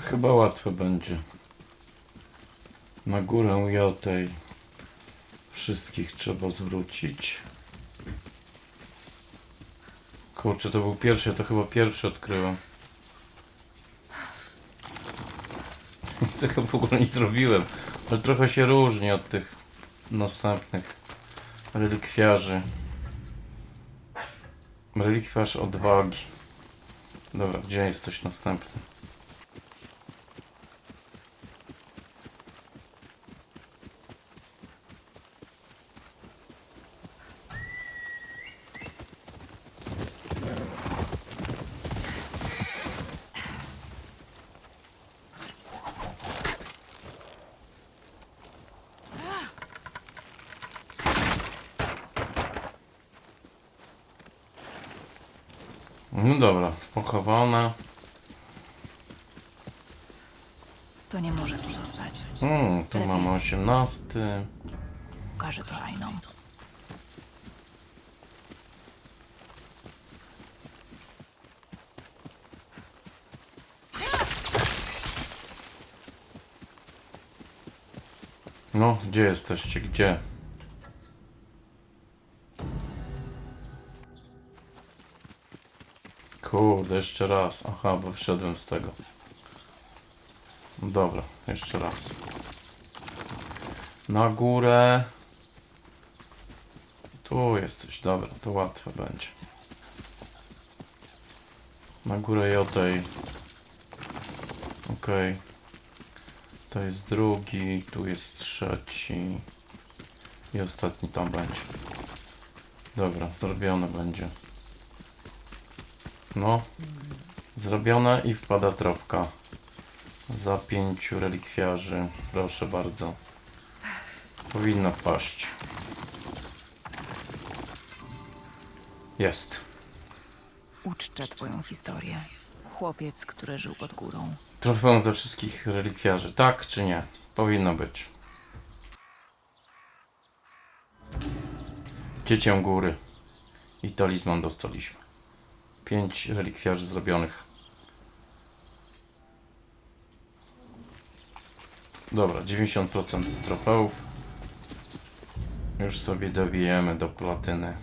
Chyba łatwe będzie. Na górę ja tej wszystkich trzeba zwrócić. Kurczę, to był pierwszy, to chyba pierwszy odkryłem. Tego w ogóle nie zrobiłem, ale trochę się różni od tych następnych relikwiarzy. Relikwiarz odwagi. Dobra, gdzie jest coś następne? No dobra, pochowane. To nie może tu zostać. Hmm, tu mamy 18. Pokażę to Rajnom. No, gdzie jesteście? Gdzie? Kurde, jeszcze raz. Aha, bo wszedłem z tego. Dobra, jeszcze raz. Na górę. Tu jesteś, dobra, to łatwe będzie. Na górę Jotej. Okej. To jest drugi, tu jest trzeci. I ostatni tam będzie. Dobra, zrobione będzie. No. Zrobione i wpada tropka. Za pięciu relikwiarzy. Proszę bardzo. Powinno wpaść. Jest. Uczczę twoją historię. Chłopiec, który żył pod górą. Trofeum ze wszystkich relikwiarzy. Tak czy nie? Powinno być. Dziecię góry. I talizman dostaliśmy. Pięć relikwiarzy zrobionych. Dobra, 90% trofeów. Już sobie dobijemy do platyny.